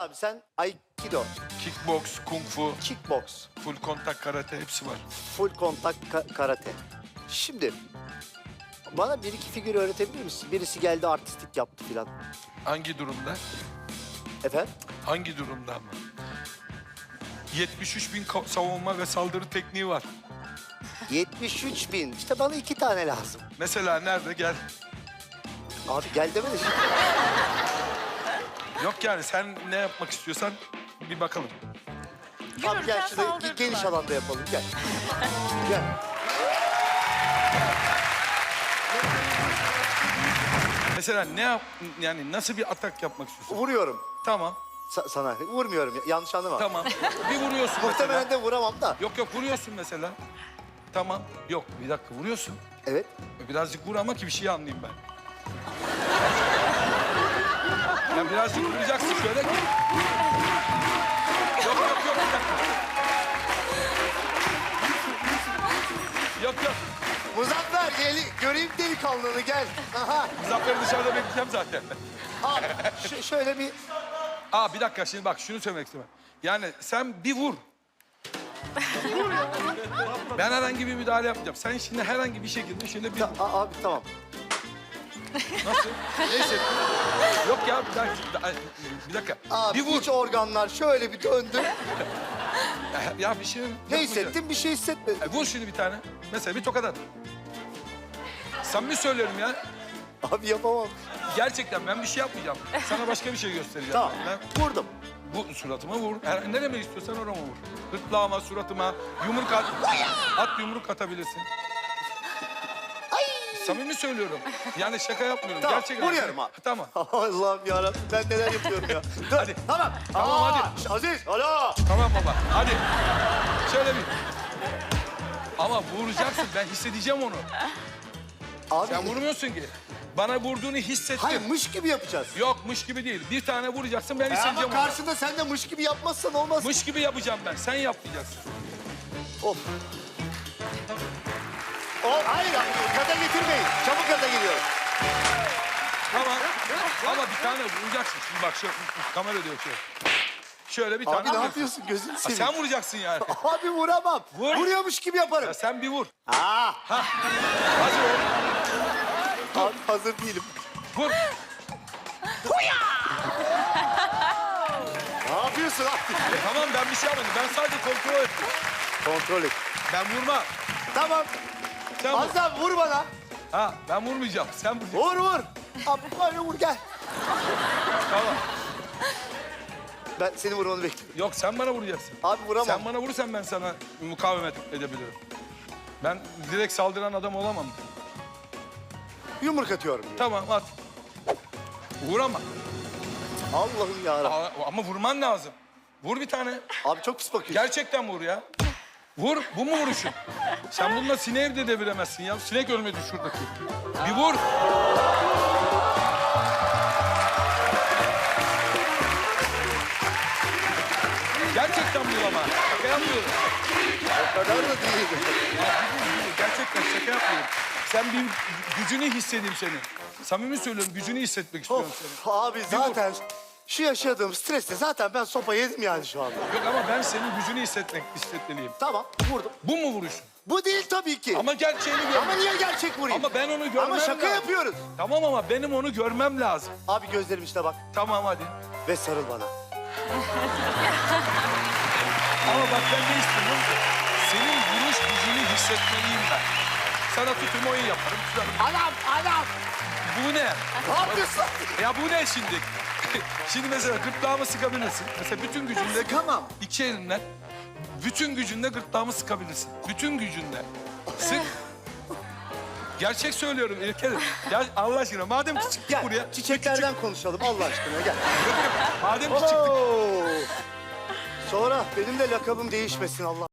Abi sen Aikido, Kickbox, kung fu, kickbox, full kontak karate hepsi var. full kontak ka- karate. Şimdi bana bir iki figür öğretebilir misin? Birisi geldi artistik yaptı filan. Hangi durumda? Efendim? Hangi durumda ama? 73 bin ka- savunma ve saldırı tekniği var. 73 bin. İşte bana iki tane lazım. Mesela nerede gel. Abi gel demedi. Yok yani sen ne yapmak istiyorsan bir bakalım. Gel Yürürken şurada saldırdılar. geniş alanda yapalım gel. Gel. Mesela ne yap yani nasıl bir atak yapmak istiyorsun? Vuruyorum. Tamam. Sa- sana vurmuyorum ya, yanlış anlama. Tamam. Bir vuruyorsun mesela. Muhtemelen de vuramam da. Yok yok vuruyorsun mesela. Tamam. Yok bir dakika vuruyorsun. Evet. Birazcık vur ama ki bir şey anlayayım ben. Ya birazcık vuracaksın şöyle ki. Yok yok yok bir dakika. Yok yok. Muzaffer gel, göreyim delikanlını gel. Aha. Dışarıda bekleyeceğim zaten. Ş- şöyle bir Aa bir dakika şimdi bak şunu söylemek istiyorum. Yani sen bir vur. ben herhangi bir müdahale yapmayacağım. Sen şimdi herhangi bir şekilde şöyle bir... Ta- a- abi tamam. Nasıl? Neyse. Yok ya bir dakika. Bir dakika. Abi bir vur. iç organlar şöyle bir döndü. Ya bir şey Ne hissettin? Bir şey hissetmedim. E, vur şimdi bir tane. Mesela bir tokat at. Samimi söylüyorum ya. Abi yapamam. Gerçekten ben bir şey yapmayacağım. Sana başka bir şey göstereceğim. Tamam. Ben Vurdum. bu suratıma vur. Her, nereme istiyorsan orama vur. Gırtlağıma, suratıma, yumruk at. At yumruk atabilirsin. Samimi söylüyorum. Yani şaka yapmıyorum. Tamam, Gerçekten. vuruyorum abi. Tamam. Allah'ım yarabbim ben neler yapıyorum ya. Dur, Hadi. Tamam. Tamam, Aa, hadi. Aziz. Alo. Tamam baba. Hadi. Şöyle bir. Ama vuracaksın. Ben hissedeceğim onu. Abi. Sen vurmuyorsun ki. Bana vurduğunu hissettim. Hayır mış gibi yapacağız. Yok mış gibi değil. Bir tane vuracaksın ben hissedeceğim ama onu. karşında sen de mış gibi yapmazsan olmaz. Mış gibi yapacağım ben. Sen yapmayacaksın. Of. O, hayır gaza getirmeyin. Çabuk gaza geliyorum. Tamam. Ama bir tane vuracaksın. Şimdi bak şu kamera diyor şöyle. Şöyle bir tane Abi ne vuracaksın. yapıyorsun gözünü Ha, seveyim. sen vuracaksın yani. Abi vuramam. Vur. Vuruyormuş gibi yaparım. Ya sen bir vur. Aa, Hazır ol. abi hazır değilim. Vur. Ne yapıyorsun abi? Tamam ben bir şey yapmadım. Ben sadece kontrol ettim. Kontrol et. Ben vurma. Tamam. Sen vur. Azam vur bana. Ha ben vurmayacağım. Sen vuracaksın. Vur vur. Abi böyle vur gel. Tamam. Ben seni vurmanı bekliyorum. Yok sen bana vuracaksın. Abi vuramam. Sen bana vurursan ben sana mukavemet edebilirim. Ben direkt saldıran adam olamam. Yumruk atıyorum. Tamam at. Vur ama. Allah'ım yarabbim. Aa, Ama vurman lazım. Vur bir tane. Abi çok pis bakıyorsun. Gerçekten vur ya. Vur. Bu mu vuruşun? Sen bununla sineği de deviremezsin ya. Sinek ölmedi şuradaki. Bir vur. Gerçekten vur ama. Şaka yapmıyorum. O kadar da değil. Gerçekten şaka yapmıyorum. Sen bir gücünü hissedeyim senin. Samimi söylüyorum gücünü hissetmek istiyorum senin. Abi zaten şu yaşadığım stresle zaten ben sopa yedim yani şu anda. Yok ama ben senin gücünü hissetmek hissetmeliyim. Tamam vurdum. Bu mu vuruşun? Bu değil tabii ki. Ama, Ama gerçeğini gör. niye gerçek vurayım? Ama ben onu görmem Ama şaka lazım. yapıyoruz. Tamam ama benim onu görmem lazım. Abi gözlerim işte bak Tamam hadi. ve sarıl bana. Ama bak ben ne istiyorum? Senin vuruş gücünü hissetmeliyim ben. Sana tutum oyun yaparım. tutarım. Anam anam. Bu ne? Ne yapıyorsun? Ya bu ne şimdi? Şimdi mesela gırtlağımı sıkabilirsin. Mesela bütün gücünle... Sıkamam. İki elinle bütün gücünle gırtlağımı sıkabilirsin. Bütün gücünle. Sık. Gerçek söylüyorum İlker'im. Ya Allah aşkına madem ki çıktık Gel buraya. çiçeklerden konuşalım Allah aşkına gel. Madem ki çıktık. Oo. Sonra benim de lakabım değişmesin Allah.